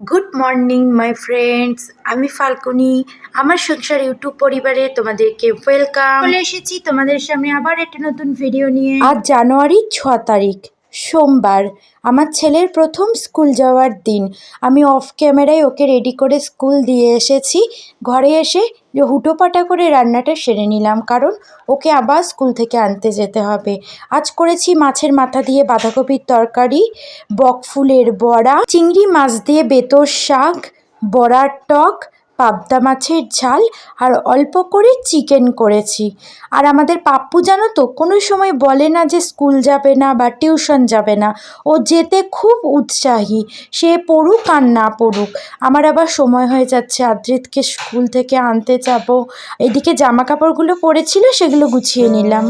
Good morning my friends আমি ফাল্কুনি আমার সংসার ইউটিউব পরিবারে তোমাদেরকে ওয়েলকাম এসেছি তোমাদের সামনে আবার একটা নতুন ভিডিও নিয়ে। আজ জানুয়ারি ছ তারিখ। সোমবার, আমার ছেলের প্রথম স্কুল যাওয়ার দিন। আমি অফ ক্যামেরায় ওকে রেডি করে স্কুল দিয়ে এসেছি। ঘরে এসে হুটোপাটা করে রান্নাটা সেরে নিলাম, কারণ ওকে আবার স্কুল থেকে আনতে যেতে হবে। আজ করেছি মাছের মাথা দিয়ে বাঁধাকপির তরকারি, বকফুলের বড়া, চিংড়ি মাছ দিয়ে বেতর শাক, বড়ার টক পাবদা মাছের ঝাল আর অল্প করে চিকেন করেছি। আর আমাদের পাপ্পু জানো তো, কোনো সময় বলে না যে স্কুল যাবে না বা টিউশন যাবে না। ও যেতে খুব উৎসাহী। সে পড়ুক আর না পড়ুক। আমার আবার সময় হয়ে যাচ্ছে। আদ্রিতকে স্কুল থেকে আনতে যাব। এদিকে জামা কাপড়গুলো পরেছিল, সেগুলো গুছিয়ে নিলাম।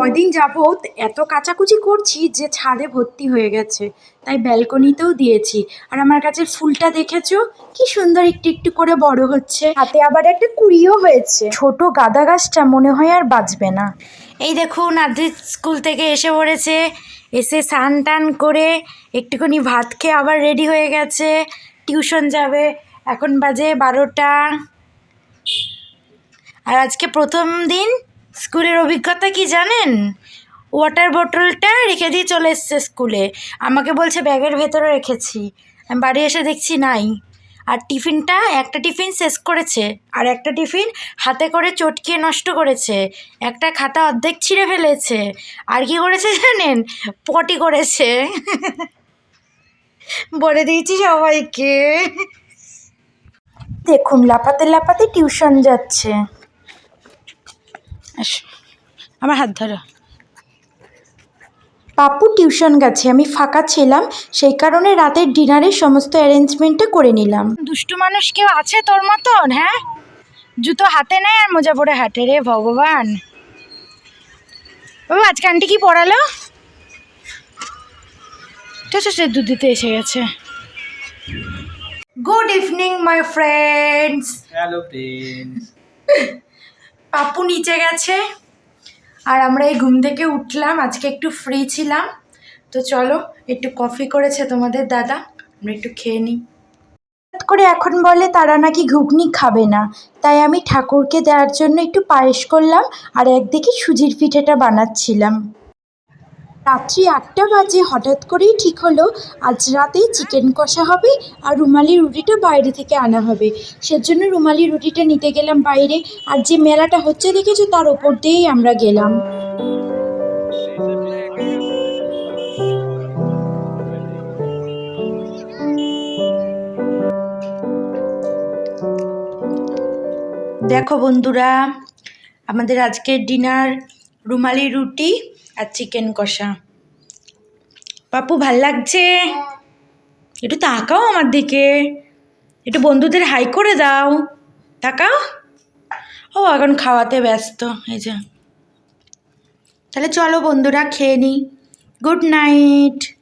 কদিন যাবৎ এত কাচাকুচি করছি যে ছাদে ভর্তি হয়ে গেছে। তাই ব্যালকনিতেও দিয়েছি। আর আমার কাছে ফুলটা দেখেছ? কি সুন্দর একটু একটু করে বড় হচ্ছে। হাতে আবার একটা কুড়িও হয়েছে। ছোট গাদা গাছটা মনে হয় আর বাঁচবে না। এই দেখুন আদ্রিত স্কুল থেকে এসে পড়েছে। এসে স্নান টান করে একটুখানি ভাত খেয়ে আবার রেডি হয়ে গেছে। টিউশন যাবে। এখন বাজে বারোটা। আর আজকে প্রথম দিন স্কুলের অভিজ্ঞতা কি জানেন? ওয়াটার বোতলটা রেখে দিয়ে চলে এসছে স্কুলে। আমাকে বলছে ব্যাগের ভেতরে রেখেছি। আমি বাড়ি এসে দেখছি নাই। আর টিফিনটা একটা টিফিন শেষ করেছে, আর একটা টিফিন হাতে করে চটকিয়ে নষ্ট করেছে। একটা খাতা অর্ধেক ছিঁড়ে ফেলেছে। আর কি করেছে জানেন? পটি করেছে। বলে দিয়েছি সবাইকে। দেখুন, লাফাতে লাফাতে টিউশন যাচ্ছে। আসো। আমার হাত ধরো। পাপ্পু টিউশন গেছে আমি ফাঁকা ছিলাম সেই কারণে রাতের ডিনারের সমস্ত অ্যারেঞ্জমেন্টটা করে নিলাম। দুষ্টু মানুষ কেউ আছে তোর মতন হ্যাঁ? জুতো হাতে নেয় আর মোজা পরে হাঁটে রে ভগবান। বাবা আজকে আন্টি কি পড়ালো? ঠিক আছে দুধ দিতে এসে গেছে। Good evening my friends hello friends Pappu নিচে গেছে। আর আমরা এই ঘুম থেকে উঠলাম, আজকে একটু ফ্রি ছিলাম। তো চলো, একটু কফি করেছে তোমাদের দাদা, আমরা একটু খেয়ে নিই। করে এখন বলে তারা নাকি ঘুগনি খাবে না। তাই আমি ঠাকুরকে দেওয়ার জন্য একটু পায়েস করলাম আর একদিকে সুজির পিঠেটা বানাচ্ছিলাম। রাত্রি আটটা বাজে হঠাৎ করেই ঠিক হলো, আজ রাতে চিকেন কষা হবে আর রুমালি রুটিটা বাইরে থেকে আনা হবে। সেজন্য রুমালি রুটিটা নিতে গেলাম বাইরে, আর যে মেলাটা হচ্ছে দেখেছ তার ওপর দিয়েই আমরা গেলাম। দেখো বন্ধুরা, আমাদের আজকের ডিনার রুমালি রুটি আর চিকেন কষা। পাপু ভালো লাগছে? একটু তাকাও আমার দিকে। একটু বন্ধুদের হাই করে দাও। তাকাও। ও, এখন খাওয়াতে ব্যস্ত, এই যে। তাহলে চলো বন্ধুরা, খেয়ে নিই গুড নাইট।